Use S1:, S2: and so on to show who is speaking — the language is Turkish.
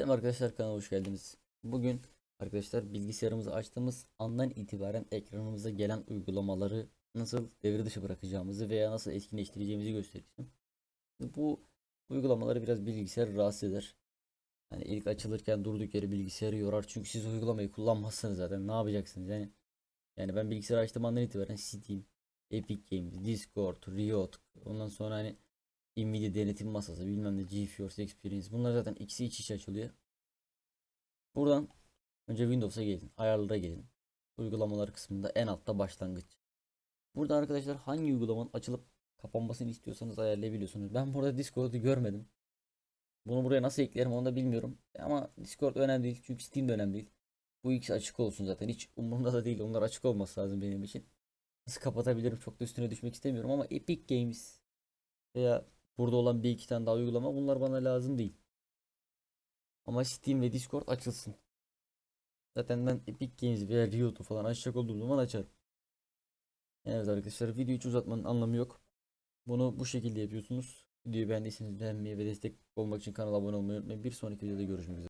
S1: Selam arkadaşlar kanala hoş geldiniz. Bugün arkadaşlar bilgisayarımızı açtığımız andan itibaren ekranımıza gelen uygulamaları nasıl devre dışı bırakacağımızı veya nasıl etkinleştireceğimizi göstereceğim. Bu uygulamaları biraz bilgisayar rahatsız eder. Yani ilk açılırken durduk yere bilgisayarı yorar çünkü siz uygulamayı kullanmazsınız zaten ne yapacaksınız yani. Yani ben bilgisayarı açtığım andan itibaren Steam, Epic Games, Discord, Riot, ondan sonra hani Nvidia denetim masası bilmem ne GeForce Experience bunlar zaten ikisi iç içe açılıyor. Buradan önce Windows'a gelin. Ayarlara gelin. Uygulamalar kısmında en altta başlangıç. Burada arkadaşlar hangi uygulamanın açılıp kapanmasını istiyorsanız ayarlayabiliyorsunuz. Ben burada Discord'u görmedim. Bunu buraya nasıl eklerim onu da bilmiyorum. Ama Discord önemli değil çünkü Steam de önemli değil. Bu ikisi açık olsun zaten. Hiç umurumda da değil. Onlar açık olması lazım benim için. Nasıl kapatabilirim çok da üstüne düşmek istemiyorum ama Epic Games veya burada olan bir iki tane daha uygulama bunlar bana lazım değil. Ama Steam ve Discord açılsın. Zaten ben Epic Games veya Riot'u falan açacak olduğum zaman açarım. Evet arkadaşlar videoyu hiç uzatmanın anlamı yok. Bunu bu şekilde yapıyorsunuz. Videoyu beğendiyseniz beğenmeyi ve destek olmak için kanala abone olmayı unutmayın. Bir sonraki videoda görüşmek üzere.